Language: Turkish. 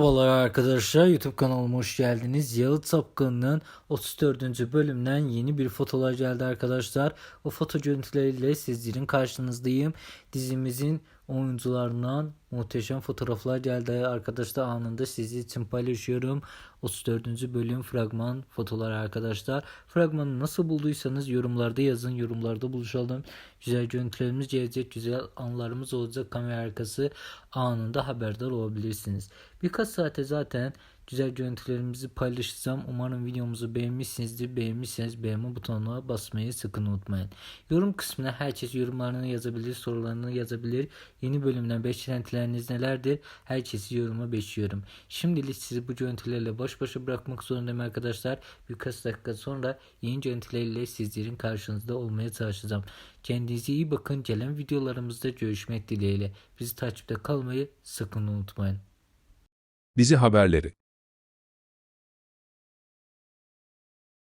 Merhabalar arkadaşlar YouTube kanalıma hoş geldiniz. Yalı Tapkanı'nın 34. bölümünden yeni bir fotolar geldi arkadaşlar. O foto görüntüleriyle sizlerin karşınızdayım. Dizimizin oyuncularından muhteşem fotoğraflar geldi arkadaşlar anında sizi için paylaşıyorum. 34. bölüm fragman fotoları arkadaşlar. Fragmanı nasıl bulduysanız yorumlarda yazın yorumlarda buluşalım. Güzel görüntülerimiz gelecek güzel anlarımız olacak kamera arkası anında haberdar olabilirsiniz. Birkaç saate zaten güzel görüntülerimizi paylaşacağım. Umarım videomuzu beğenmişsinizdir. Beğenmişseniz beğenme butonuna basmayı sakın unutmayın. Yorum kısmına herkes yorumlarını yazabilir, sorularını yazabilir. Yeni bölümden beklentileriniz nelerdir? Herkesi yoruma bekliyorum. Şimdilik sizi bu görüntülerle baş başa bırakmak zorundayım arkadaşlar. Birkaç dakika sonra yeni görüntülerle sizlerin karşınızda olmaya çalışacağım. Kendinize iyi bakın. Gelen videolarımızda görüşmek dileğiyle. Bizi takipte kalmayı sakın unutmayın. Dizi haberleri